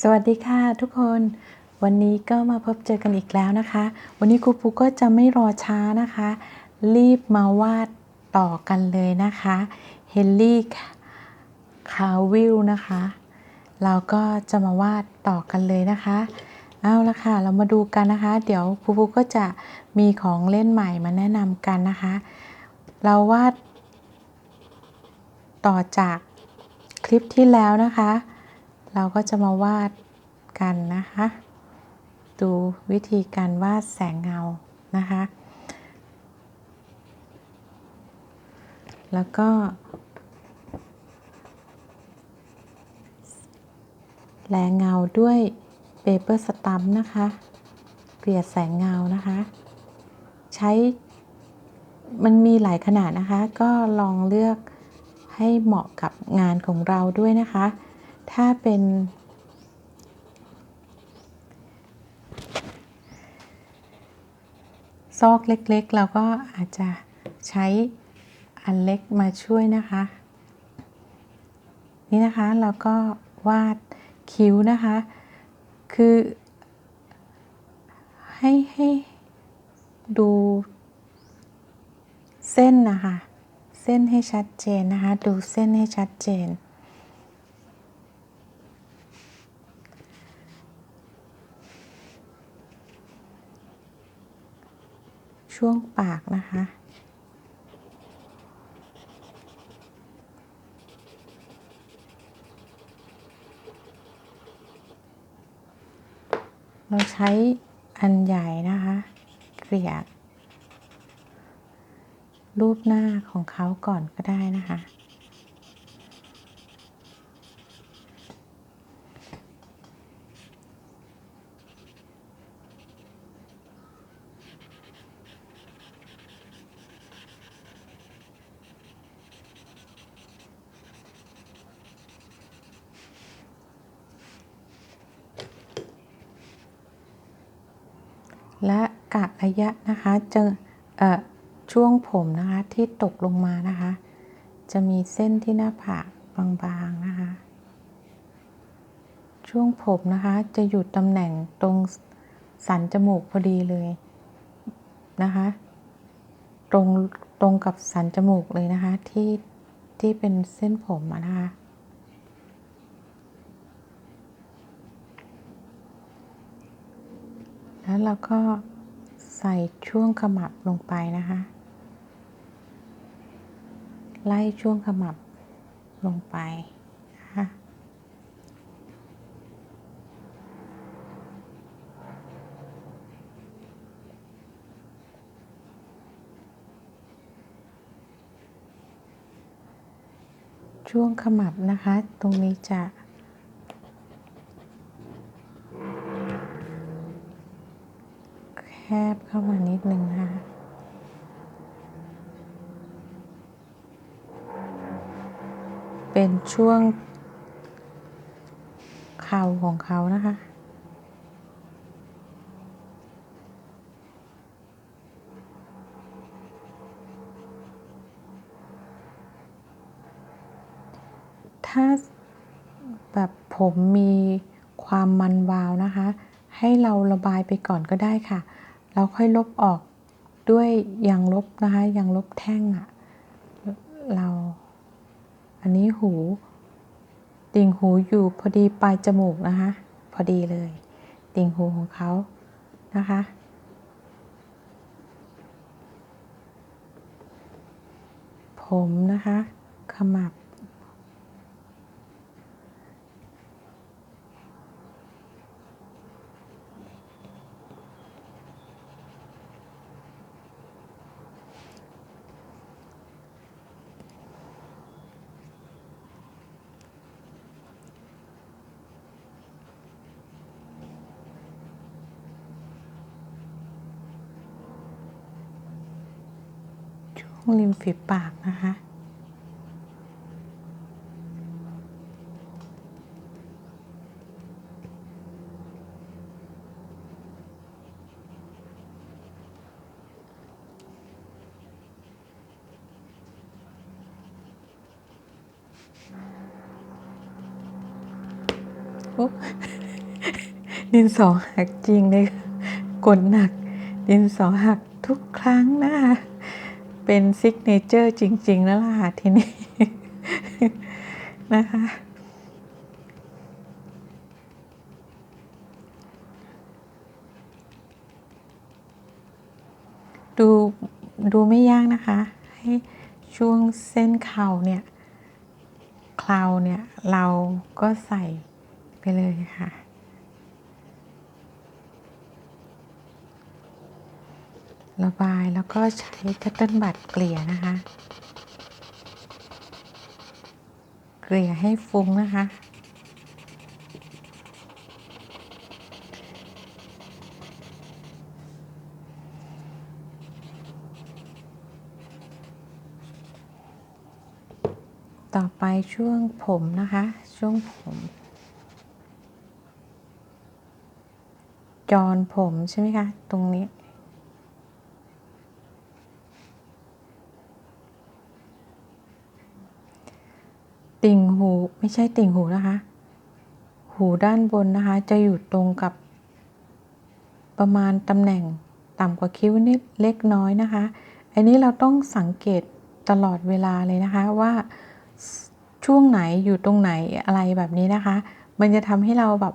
สวัสดีค่ะทุกคนวันนี้ก็มาพบเจอกันอีกแล้วนะคะ วันนี้ครูปูก็จะไม่รอช้านะคะ รีบมาวาดต่อกันเลยนะคะเฮนรี่คาวิลนะคะ เราก็จะมาวาดต่อกันเลยนะคะเอาละค่ะ เรามาดูกันนะคะ เดี๋ยวครูปูก็จะมีของเล่นใหม่มาแนะนำกันนะคะ เราวาดต่อจากคลิปที่แล้วนะคะ เราก็จะมาวาดกันนะคะ ดูวิธีการวาดแสงเงานะคะ แล้วก็ แลเงาด้วยเปเปอร์สตัมนะคะ เกลี่ยแสงเงานะคะ ใช้มันมีหลายขนาดนะคะ ก็ลองเลือกให้เหมาะกับงานของเราด้วยนะคะ ถ้าเป็น ซอกเล็กๆ เราก็อาจจะใช้อันเล็กมาช่วยนะคะ นี่นะคะเราก็วาดคิ้วนะคะ คือ ให้ให้ดูเส้นนะคะ เส้นให้ชัดเจนนะคะ ดูเส้นให้ชัดเจน ช่วงปากนะคะ เราใช้อันใหญ่นะคะ เกลี่ยรูปหน้าของเขาก่อนก็ได้นะคะ และกะระยะนะคะเจอช่วงผมนะคะที่ตกลงมานะคะ จะมีเส้นที่หน้าผากบางๆนะคะ ช่วงผมนะคะจะอยู่ตำแหน่งตรงสันจมูกพอดีเลยนะคะ ตรงตรงกับสันจมูกเลยนะคะที่ที่เป็นเส้นผมนะคะ แล้วเราก็ใส่ช่วงขมับลงไปนะคะ ไล่ช่วงขมับลงไปนะคะช่วงขมับนะคะ ตรงนี้จะ แค บเข้ามานิดนึงนะคะเป็นช่วง เข่าของเขานะคะ ถ้าแบบผมมีความมันวาวนะคะ ให้เราระบายไปก่อนก็ได้ค่ะ เราค่อยลบออกด้วยยางลบนะคะยางลบแท่งอะเรา อันนี้หู ติ่งหูอยู่พอดีปลายจมูกนะคะ พอดีเลย ติ่งหูของเขานะคะผมนะคะ ขมับ ริมฝีปากนะคะโอ้ดินสอหักจริงเลยกดหนัก ดินสอหักทุกครั้งนะคะ เป็นซิกเนเจอร์จริง ๆ แล้วล่ะทีนี้นะคะ ดูดูไม่ยากนะคะ ให้ช่วงเส้นเข่าเนี่ยเคลาเนี่ย เราก็ใส่ไปเลยค่ะ ระบายแล้วก็ใช้คัตเติ้ลบัตเกลี่ยนะคะ เกลี่ยให้ฟุ้งนะคะ ต่อไปช่วงผมนะคะ ช่วงผมจอนผมใช่ไหมคะ ตรงนี้ ติ่งหูไม่ ใช่ติ่งหูนะคะ หูด้านบนนะคะ จะอยู่ตรงกับประมาณตำแหน่งต่ำกว่าคิ้วนิดเล็กน้อยนะคะ อันนี้เราต้องสังเกตตลอดเวลาเลยนะคะว่าช่วงไหนอยู่ตรงไหนอะไรแบบนี้นะคะ มันจะทำให้เราแบบ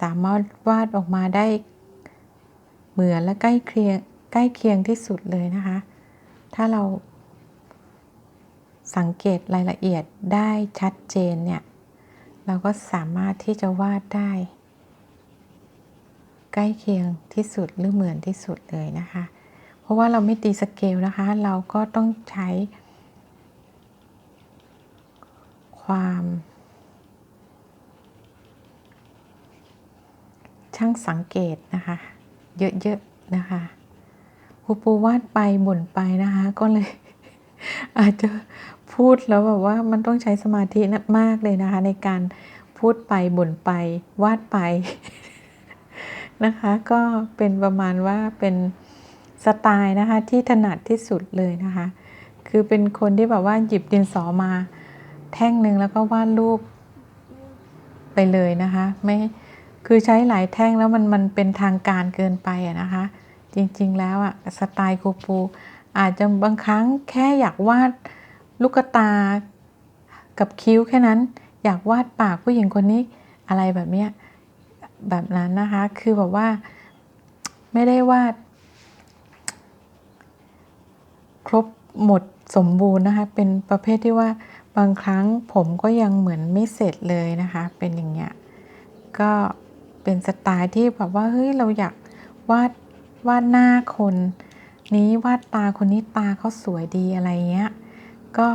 สามารถวาดออกมาได้เหมือนและใกล้เคียงใกล้เคียงที่สุดเลยนะคะ ถ้าเรา สังเกตรายละเอียดได้ชัดเจนเนี่ย เราก็สามารถที่จะวาดได้ ใกล้เคียงที่สุดหรือเหมือนที่สุดเลยนะคะ เพราะว่าเราไม่ตีสเกลนะคะ เราก็ต้องใช้ ความช่างสังเกตนะคะ เยอะๆนะคะครูปูวาดไปบ่นไปนะคะ ก็เลย อาจจะพูดแล้วแบบว่ามันต้องใช้สมาธินักมากเลยนะคะ ในการพูดไปบ่นไปวาดไปนะคะ ก็เป็นประมาณว่าเป็นสไตล์นะคะที่ถนัดที่สุดเลยนะคะ คือเป็นคนที่แบบว่าหยิบดินสอมา แท่งหนึ่งแล้วก็วาดรูปไปเลยนะคะไม่คือใช้หลายแท่งแล้วมันมันเป็นทางการเกินไปอะนะคะ จริงๆแล้วอะสไตล์ครูปู อาจจะบางครั้งแค่อยากวาดลูกตา กับคิ้วแค่นั้น อยากวาดปากผู้หญิงคนนี้อะไรแบบเนี้ยแบบนั้นนะคะ คือแบบว่าไม่ได้วาด ครบหมดสมบูรณ์นะคะ เป็นประเภทที่ว่าบางครั้งผมก็ยังเหมือนไม่เสร็จเลยนะคะ เป็นอย่างเงี้ยก็เป็นสไตล์ที่แบบว่าเฮ้ยเราอยากวาดวาดหน้าคน นี้วาดตาคนนี้ตาเขาสวยดีอะไรเงี้ย ก็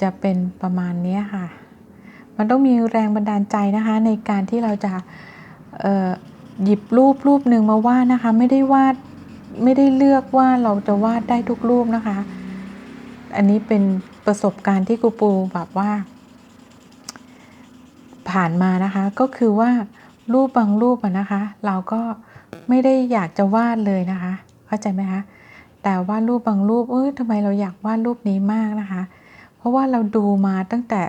จะเป็นประมาณนี้ค่ะ มันต้องมีแรงบันดาลใจนะคะในการที่เราจะหยิบรูปรูปหนึ่งมาวาดนะคะ ไม่ได้วาดไม่ได้เลือกว่าเราจะวาดได้ทุกรูปนะคะ อันนี้เป็นประสบการณ์ที่กูปูแบบว่า ผ่านมานะคะ ก็คือว่ารูปบางรูปอะนะคะ เราก็ไม่ได้อยากจะวาดเลยนะคะ เข้าใจไหมคะ แต่ว่ารูปบางรูปเออทำไมเราอยากวาดรูปนี้มากนะคะ เพราะว่าเราดูมาตั้งแต่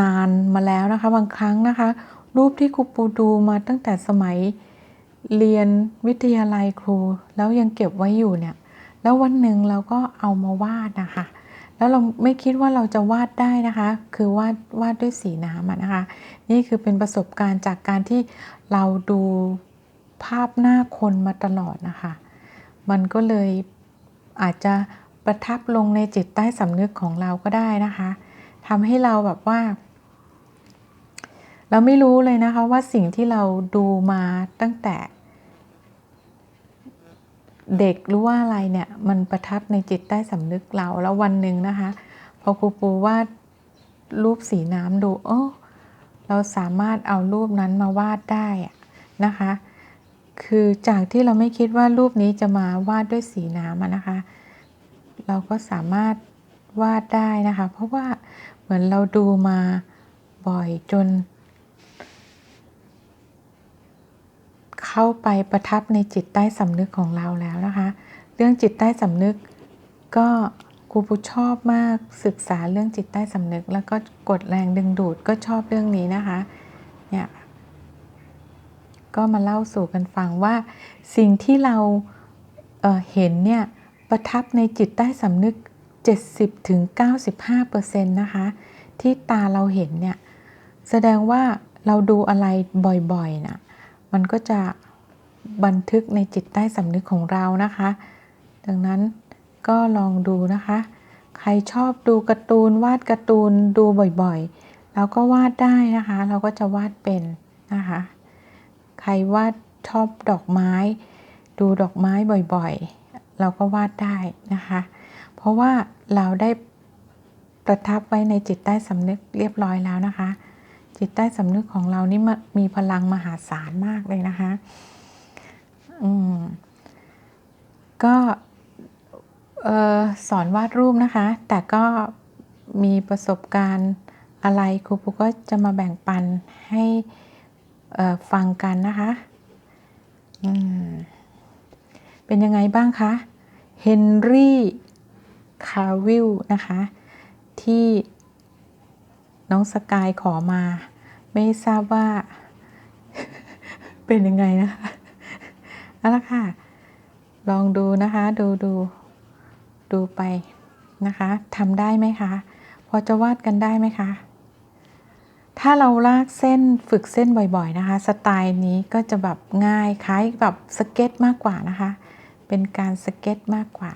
นานมาแล้วนะคะ บางครั้งนะคะ รูปที่ครูปูดูมาตั้งแต่สมัยเรียนวิทยาลัยครู แล้วยังเก็บไว้อยู่เนี่ย แล้ววันหนึ่งเราก็เอามาวาดนะคะ แล้วเราไม่คิดว่าเราจะวาดได้นะคะ คือวาดวาดด้วยสีน้ำนะคะ นี่คือเป็นประสบการณ์จากการที่เราดูภาพหน้าคนมาตลอดนะคะ มันก็เลยอาจจะประทับลงในจิตใต้สำนึกของเราก็ได้นะคะทำให้เราแบบว่า เราไม่รู้เลยนะคะว่าสิ่งที่เราดูมาตั้งแต่ เด็กหรู้ว่าอะไรเนี่ยมันประทับในจิตใต้สำนึกเราแล้ววันหนึ่งนะคะ พอครูปูวาดรูปสีน้ำดูโอ้เราสามารถเอารูปนั้นมาวาดได้นะคะ คือจากที่เราไม่คิดว่ารูปนี้จะมาวาดด้วยสีน้ำนะคะ เราก็สามารถวาดได้นะคะ เพราะว่าเหมือนเราดูมาบ่อยจน เข้าไปประทับในจิตใต้สำนึกของเราแล้วนะคะ เรื่องจิตใต้สำนึกก็ครูปูชอบมากศึกษาเรื่องจิตใต้สำนึก แล้วก็กดแรงดึงดูดก็ชอบเรื่องนี้นะคะเนี่ย ก็มาเล่าสู่กันฟังว่า สิ่งที่เราเเห็นเนี่ยประทับในจิตใต้สำนึก 70-95%นะคะ ที่ตาเราเห็นเนี่ยแสดงว่าเราดูอะไรบ่อยๆนะมันก็จะบันทึกในจิตใต้สำนึกของเรานะคะ ดังนั้นก็ลองดูนะคะ ใครชอบดูการ์ตูนวาดการ์ตูนดูบ่อยๆเราก็วาดได้นะคะ เราก็จะวาดเป็นนะคะ ใครวาดชอบดอกไม้ ดูดอกไม้บ่อยๆ เราก็วาดได้นะคะ เพราะว่าเราได้ประทับไว้ในจิตใต้สำนึกเรียบร้อยแล้วนะคะ จิตใต้สำนึกของเรานี่มะมีพลังมหาศาลมากเลยนะคะอืมก็ออสอนวาดรูปนะคะ แต่ก็มีประสบการณ์อะไรครูปูก็จะมาแบ่งปันให้ ฟังกันนะคะเป็นยังไงบ้างคะเฮนรี่คาวิลนะคะ ที่น้องสกายขอมา ไม่ทราบว่า เป็นยังไงนะคะเอาละค่ะ ลองดูนะคะ ดูดูดูไปนะคะทำได้ไหมคะ พอจะวาดกันได้ไหมคะ ถ้าเราลากเส้นฝึกเส้นบ่อยๆนะคะ สไตล์นี้ก็จะแบบง่ายคล้ายแบบสเก็ตมากกว่านะคะ เป็นการสเก็ตมากกว่า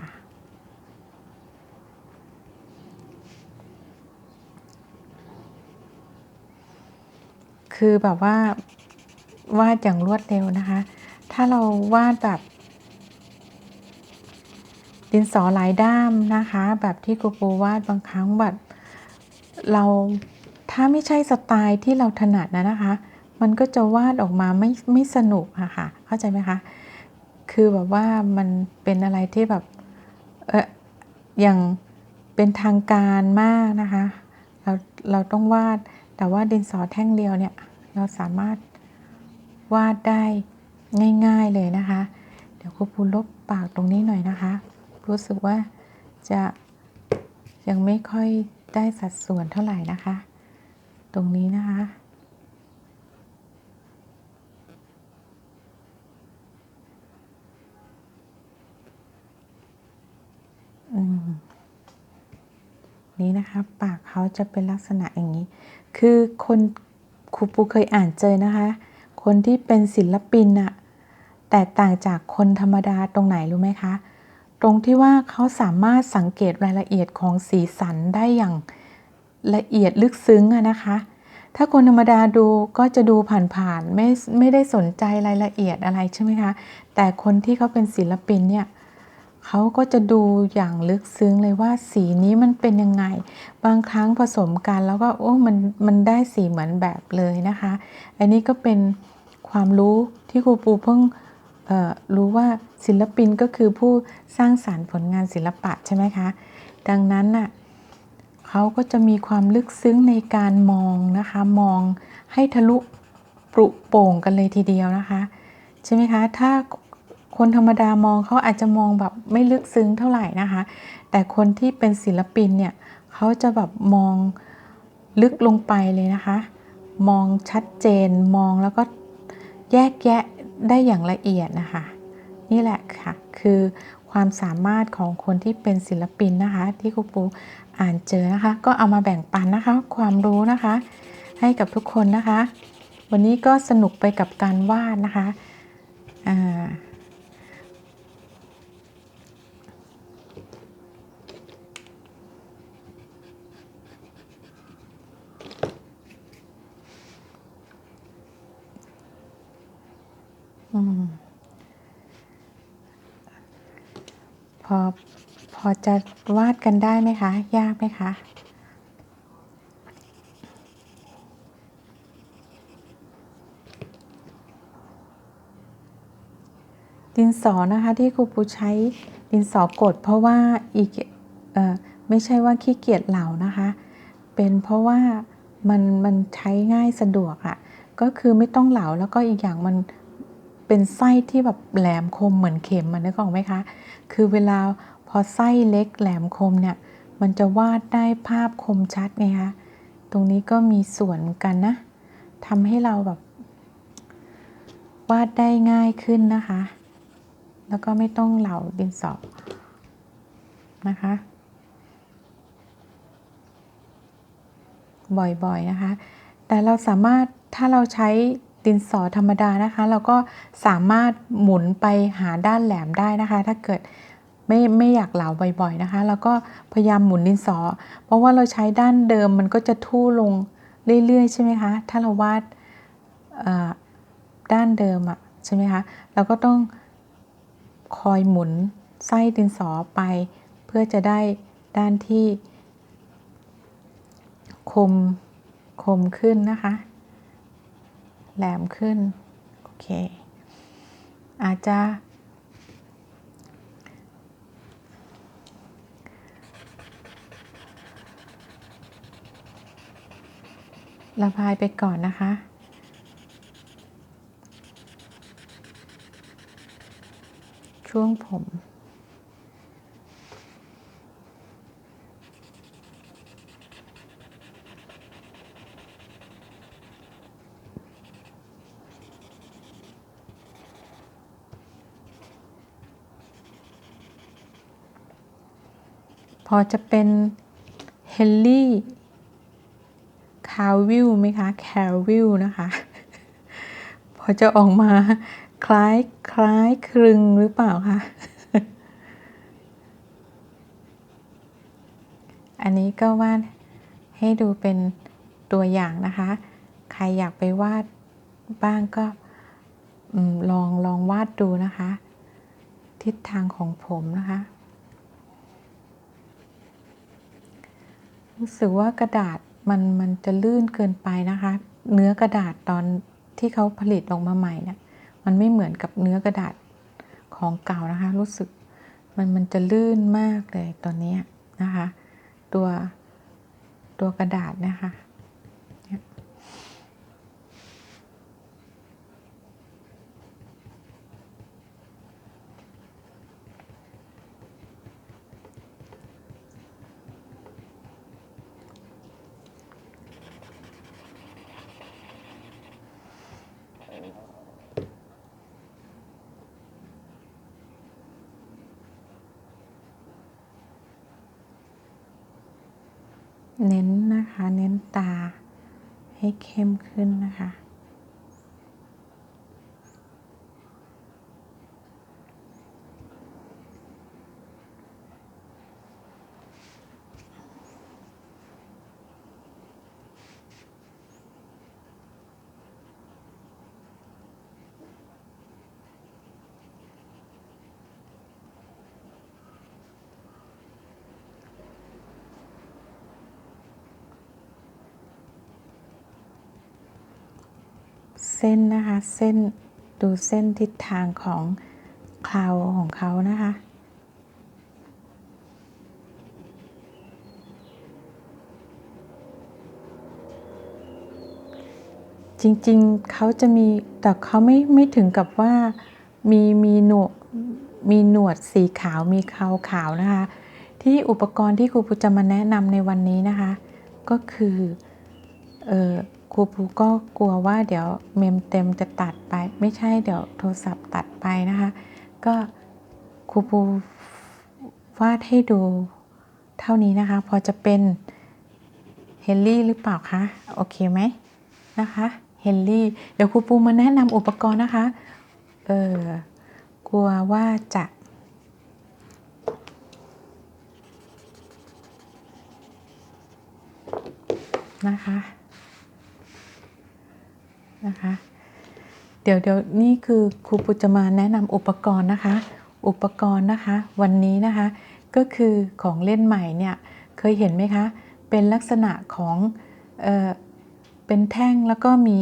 คือแบบว่าวาดอย่างรวดเร็วนะคะ ถ้าเราวาดแบบ ดินสอหลายด้ามนะคะ แบบที่ครูปูวาดบางครั้งแบบเรา ถ้าไม่ใช่สไตล์ที่เราถนัดนะนะคะ มันก็จะวาดออกมาไม่ไม่สนุกอะค่ะ เข้าใจไหมคะ คือแบบว่ามันเป็นอะไรที่แบบเอออย่างเป็นทางการมากนะคะ เราเราต้องวาด แต่ว่าดินสอแท่งเดียวเนี่ยเราสามารถวาดได้ง่ายๆเลยนะคะ เดี๋ยวครูปูลบปากตรงนี้หน่อยนะคะ รู้สึกว่าจะยังไม่ค่อยได้สัดส่วนเท่าไหร่นะคะ ตรงนี้นะคะอืมนี้นะคะ ปากเขาจะเป็นลักษณะอย่างนี้ คือคนครูปูเคยอ่านเจอนะคะ คนที่เป็นศิลปินอะแตกต่างจากคนธรรมดาตรงไหนรู้ไหมคะ ตรงที่ว่าเขาสามารถสังเกตรายละเอียดของสีสันได้อย่าง ละเอียดลึกซึ้งอะนะคะ ถ้าคนธรรมดาดูก็จะดูผ่านๆไม่ไม่ได้สนใจรายละเอียดอะไรใช่ไหมคะ แต่คนที่เขาเป็นศิลปินเนี่ยเขาก็จะดูอย่างลึกซึ้งเลยว่าสีนี้มันเป็นยังไง บางครั้งผสมกันแล้วก็โอ้มันมันได้สีเหมือนแบบเลยนะคะ อันนี้ก็เป็นความรู้ที่ครูปูเพิ่งรู้ว่าศิลปินก็คือผู้สร้างสารรค์ผลงานศิลปะใช่ไหมคะ ดังนั้นน่ะ เขาก็จะมีความลึกซึ้งในการมองนะคะ มองให้ทะลุปรุโป่งกันเลยทีเดียวนะคะ ใช่ไหมคะ ถ้าคนธรรมดามองเขาอาจจะมองแบบไม่ลึกซึ้งเท่าไหร่นะคะ แต่คนที่เป็นศิลปินเนี่ยเขาจะแบบมองลึกลงไปเลยนะคะ มองชัดเจนมองแล้วก็แยกแยะได้อย่างละเอียดนะคะ นี่แหละค่ะ คือความสามารถของคนที่เป็นศิลปินนะคะ ที่ครูปู อ่านเจอนะคะ ก็เอามาแบ่งปันนะคะ ความรู้นะคะ ให้กับทุกคนนะคะ วันนี้ก็สนุกไปกับการวาดนะคะอ่าอืมพอ อจะวาดกันได้ไหมคะ ยากไหมคะดินสอนะคะที่ครูปูใช้ดินสอกด เพราะว่าอีกออไม่ใช่ว่าขี้เกียจเหล่านะคะ เป็นเพราะว่ามันมันใช้ง่ายสะดวกอะ่ะก็คือไม่ต้องเหลาแล้วก็อีกอย่างมันเป็นไส้ที่แบบแหลมคมเหมือนเข็มมันนึกออกไหมคะ คือเวลา พอไส้เล็กแหลมคมเนี่ย มันจะวาดได้ภาพคมชัดไงคะ ตรงนี้ก็มีส่วนกันนะทำให้เราแบบ วาดได้ง่ายขึ้นนะคะ แล้วก็ไม่ต้องเหลาดินสอนะคะ บ่อยๆนะคะ แต่เราสามารถถ้าเราใช้ดินสอธรรมดานะคะ เราก็สามารถหมุนไปหาด้านแหลมได้นะคะ ถ้าเกิด ไม่ไม่อยากเหลาบ่อยๆนะคะ แล้วก็พยายามหมุนดินสอ เพราะว่าเราใช้ด้านเดิมมันก็จะทู่ลงเรื่อยๆใช่ไหมคะ ถ้าเราวาดด้านเดิมอะใช่ไหมคะ เราก็ต้องคอยหมุนไส้ดินสอไป เพื่อจะได้ด้านที่ คมคมขึ้นนะคะ แหลมขึ้น โอเค อาจจะ ระบายไปก่อนนะคะ ช่วงผมพอจะเป็นเฮลลี่ คาวิลไหมคะแคลวิลนะคะ พอจะออกมาคล้ายคล้ายคลึงหรือเปล่าคะอันนี้ก็วาดให้ดูเป็นตัวอย่างนะคะ ใครอยากไปวาดบ้างก็ลองลองวาดดูนะคะ ทิศทางของผมนะคะ รู้สึกว่ากระดาษ มันมันจะลื่นเกินไปนะคะ เนื้อกระดาษตอนที่เขาผลิตออกมาใหม่เนี่ยมันไม่เหมือนกับเนื้อกระดาษของเก่านะคะ รู้สึกมันมันจะลื่นมากเลยตอนนี้นะคะ ตัวตัวกระดาษนะคะ เน้นนะคะ เน้นตาให้เข้มขึ้นนะคะ เส้นนะคะ เส้นดูเส้นทิศทางของคลาวของเขานะคะ จริงๆเขาจะมีแต่เขาไม่ไม่ถึงกับว่ามีมีหนวดมีหนวดสีขาวมีเขาขาวนะคะ ที่อุปกรณ์ที่ครูปูจะมาแนะนำในวันนี้นะคะ ก็คือเออ ครูปูก็กลัวว่าเดี๋ยวเมมเต็มจะตัดไป ไม่ใช่เดี๋ยวโทรศัพท์ตัดไปนะคะ ก็ครูปูวาดให้ดูเท่านี้นะคะ พอจะเป็นเฮนรี่หรือเปล่าคะ โอเคไหมนะคะเฮนรี่เดี๋ยวครูปูมาแนะนำอุปกรณ์นะคะ เออกลัวว่าจะนะคะ นะคะ เดี๋ยวเดี๋ยวนี่คือครูปุจมาแนะนำอุปกรณ์นะคะ อุปกรณ์นะคะ วันนี้นะคะ ก็คือของเล่นใหม่เนี่ยเคยเห็นไหมคะ เป็นลักษณะของเออเป็นแท่งแล้วก็มี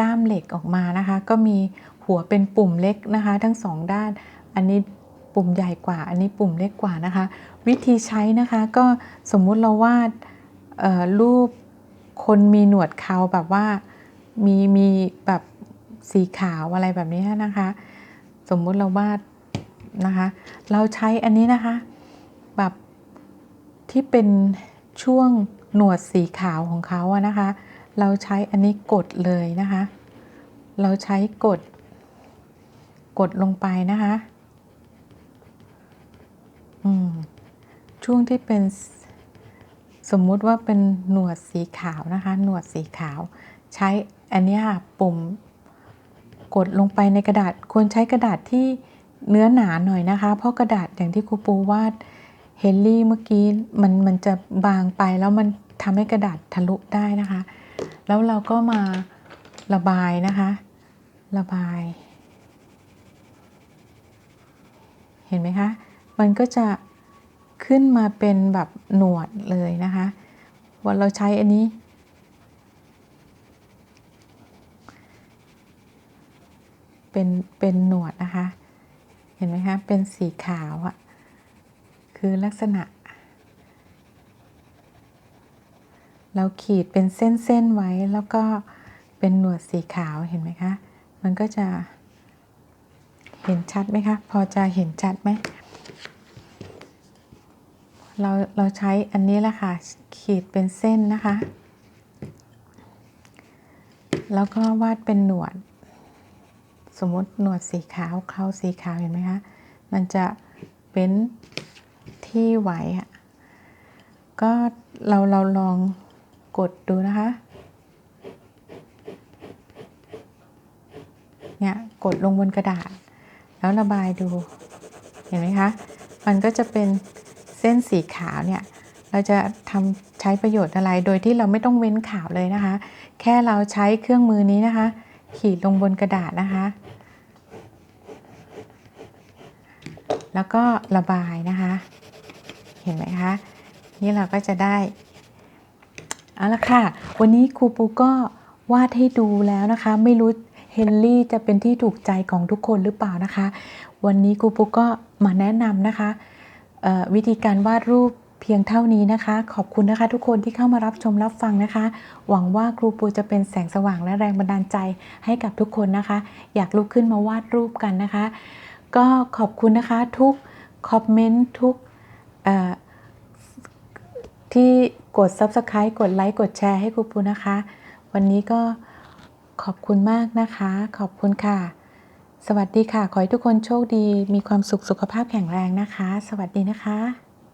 ด้ามเหล็กออกมานะคะ ก็มีหัวเป็นปุ่มเล็กนะคะ ทั้งสองด้าน อันนี้ปุ่มใหญ่กว่า อันนี้ปุ่มเล็กกว่านะคะ วิธีใช้นะคะก็สมมุติเราวาดรูปคนมีหนวดเขาแบบว่า มีมีแบบสีขาวอะไรแบบนี้นะคะ สมมุติเราวาดนะคะ เราใช้อันนี้นะคะ แบบที่เป็นช่วงหนวดสีขาวของเขาอะนะคะ เราใช้อันนี้กดเลยนะคะ เราใช้กด กดลงไปนะคะอืมช่วงที่เป็นสมมุติว่าเป็นหนวดสีขาวนะคะ หนวดสีขาวใช้ อันนี้ค่ะปุ่มกดลงไปในกระดาษควรใช้กระดาษที่เนื้อหนาหน่อยนะคะ เพราะกระดาษอย่างที่ครูปูวาดเฮนรี่เมื่อกี้มันมันจะบางไปแล้วมันทำให้กระดาษทะลุได้นะคะ แล้วเราก็มาระบายนะคะ ระบาย เห็นไหมคะ มันก็จะขึ้นมาเป็นแบบหนวดเลยนะคะ วันเราใช้อันนี้ เป็นเป็นหนวดนะคะ เห็นไหมคะ เป็นสีขาวอะ่ะ คือลักษณะ เราขีดเป็นเส้นๆไว้แล้วก็เป็นหนวดสีขาวเห็นไหมคะ มันก็จะเห็นชัดไหมคะ พอจะเห็นชัดไหมเราเราใช้อันนี้แหละค่ะ ขีดเป็นเส้นนะคะ แล้วก็วาดเป็นหนวด มมติหนวดสีขาวเคราสีขาวเห็นไหมคะมันจะเป็นที่ไหวอะก็เราเราลองกดดูนะคะเนี่ยกดลงบนกระดาษ แล้วระบายดูเห็นไหมคะมันก็จะเป็นเส้นสีขาวเนี่ยเราจะทำใช้ประโยชน์อะไรโดยที่เราไม่ต้องเว้นขาวเลยนะคะ แค่เราใช้เครื่องมือนี้นะคะ ขีดลงบนกระดาษนะคะ แล้วก็ระบายนะคะ เห็นไหมคะ นี่เราก็จะได้เอาละค่ะ วันนี้ครูปูก็วาดให้ดูแล้วนะคะ ไม่รู้เฮนรี่จะเป็นที่ถูกใจของทุกคนหรือเปล่านะคะ วันนี้ครูปูก็มาแนะนำนะคะ วิธีการวาดรูปเพียงเท่านี้นะคะ ขอบคุณนะคะ ทุกคนที่เข้ามารับชมรับฟังนะคะ หวังว่าครูปูจะเป็นแสงสว่างและแรงบันดาลใจให้กับทุกคนนะคะ อยากลุกขึ้นมาวาดรูปกันนะคะ ก็ขอบคุณนะคะทุกคอมเมนต์ทุกที่กด Subscribe กดไลค์กดแชร์ให้ครูปูนะคะ วันนี้ก็ขอบคุณมากนะคะ ขอบคุณค่ะ สวัสดีค่ะ ขอให้ทุกคนโชคดี มีความสุขสุขภาพแข็งแรงนะคะ สวัสดีนะคะ